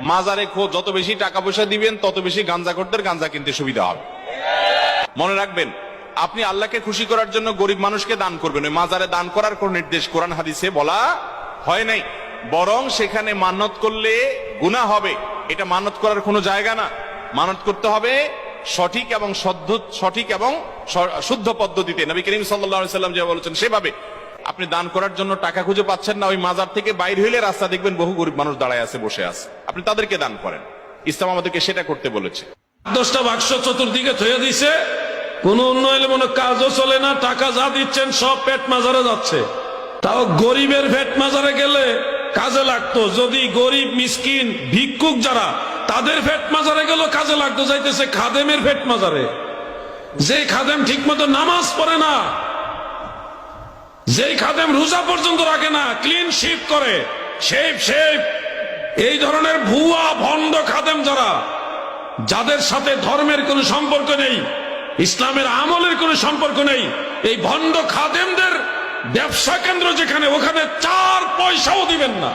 মাজারে খো যত বেশি টাকা পয়সা দিবেন, তত বেশি গাঞ্জা করতে গাঞ্জা কিনতে সুবিধা হবে। মনে রাখবেন, আপনি আল্লাহকে খুশি করার জন্য গরিব মানুষকে দান করবেন। ওই মাজারে দান করার কোন নির্দেশ কোরআন হাদিসে বলা হয় নাই। বরং সেখানে মানত করলে গুনাহ হবে। এটা মানত করার কোনো জায়গা না। মানত করতে হবে সঠিক এবং সঠিক এবং শুদ্ধ পদ্ধতিতে। নবী করিম সাল্লাম যে বলেছেন, সেভাবে। আপনি দান করার জন্য টাকা খুঁজে পাচ্ছেন না, ওই মাজার থেকে বাইর হইলে রাস্তা দেখবেন বহু গরিব মানুষ দাঁড়ায় আছে, বসে আছে। আপনি তাদেরকে দান করেন। ইসলাম আমাদেরকে সেটা করতে বলেছে। দশটা বাক্স চতুর্দিকে থয়ে দিছে। কোন উন্নয়ন মনে কাজও চলে না, টাকা যা দিচ্ছেন সব পেট মাজারে যাচ্ছে। তাও গরিবের পেট মাজারে গেলে কাজে লাগতো। যদি গরিব, মিসকিন, ভিক্ষুক যারা, তাদের পেট মাজারে গেল কাজে লাগতো, যাইতেছে খাদেমের পেট মাজারে। যে খাদেম ঠিক মতো নামাজ পড়ে না যেই খাদেম রোজা পর্যন্ত রাখে না ক্লিন শিপ করে। শেপ শেপ এই ধরনের ভুয়া, ভণ্ড খাদেম যারা, যাদের সাথে ধর্মের কোনো সম্পর্ক নেই, ইসলামের আমলের কোনো সম্পর্ক নেই, এই ভণ্ড খাদেমদের ব্যবসা কেন্দ্র যেখানে, ওখানে চার পয়সাও দিবেন না।